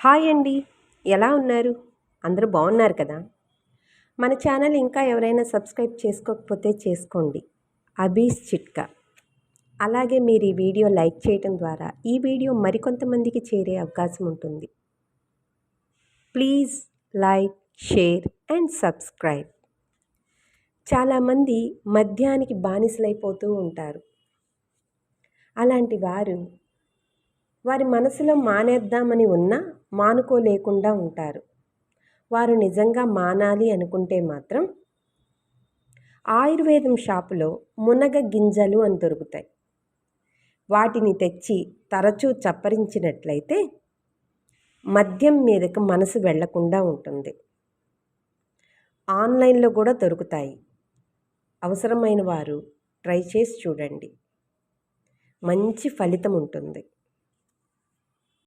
Hi అండి. ఎలా ఉన్నారు? అందరూ బాగున్నారు కదా? మన ఛానల్ ఇంకా ఎవరైనా సబ్స్క్రైబ్ చేసుకోకపోతే చేసుకోండి. అబీస్ చిట్కా. అలాగే మీరు ఈ వీడియో లైక్ చేయటం ద్వారా ఈ వీడియో మరికొంతమందికి చేరే అవకాశం ఉంటుంది. Please like share and subscribe. చాలామంది మద్యానికి బానిసలైపోతూ ఉంటారు. అలాంటి వారు వారి మనసులో మానేద్దామని ఉన్నా మానుకోలేకుండా ఉంటారు. వారు నిజంగా మానాలి అనుకుంటే మాత్రం ఆయుర్వేదం షాపులో మునగ గింజలు అని దొరుకుతాయి. వాటిని తెచ్చి తరచూ చప్పరించినట్లయితే మద్యం మీదకు మనసు వెళ్ళకుండా ఉంటుంది. ఆన్లైన్లో కూడా దొరుకుతాయి. అవసరమైన వారు ట్రై చేసి చూడండి. మంచి ఫలితం ఉంటుంది.